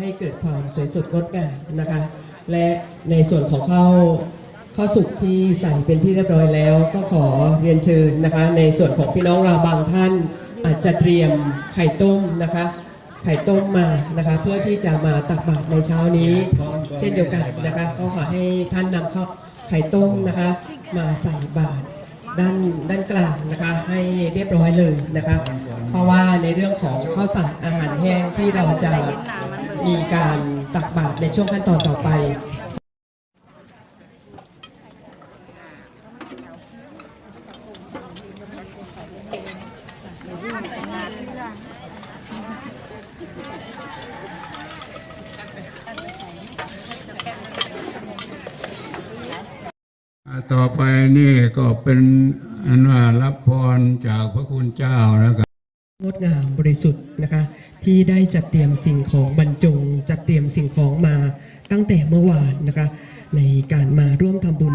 ให้เกิดความสวยสดงดงามนะคะ และในส่วนของข้าวข้าวสุกที่ใส่เป็นที่เรียบร้อยแล้ว ก็ขอเรียนเชิญนะคะ ในส่วนของพี่น้องเราบางท่านอาจจะเตรียมไข่ต้มนะคะ ไข่ต้มมานะคะ เพื่อที่จะมาตักบาตรในเช้านี้ เช่นเดียวกันนะคะก็ขอให้ท่านนำข้าวไข่ต้มนะคะ มาใส่บาตรด้านด้านกลางนะคะให้เรียบร้อยเลยนะคะ เพราะว่าในเรื่องของข้าวสารอาหารแห้งที่เราจะ มีการตักบาตรในช่วงขั้นตอนต่อไปต่อไปนี่ก็เป็นอันว่ารับพรจากพระคุณเจ้าแล้วกันงดงามบริสุทธิ์นะคะ ที่ได้จัดเตรียมสิ่งของบรรจงจัดเตั้งแต่เมื่อวานนะคะในการมาร่วมทำบุญ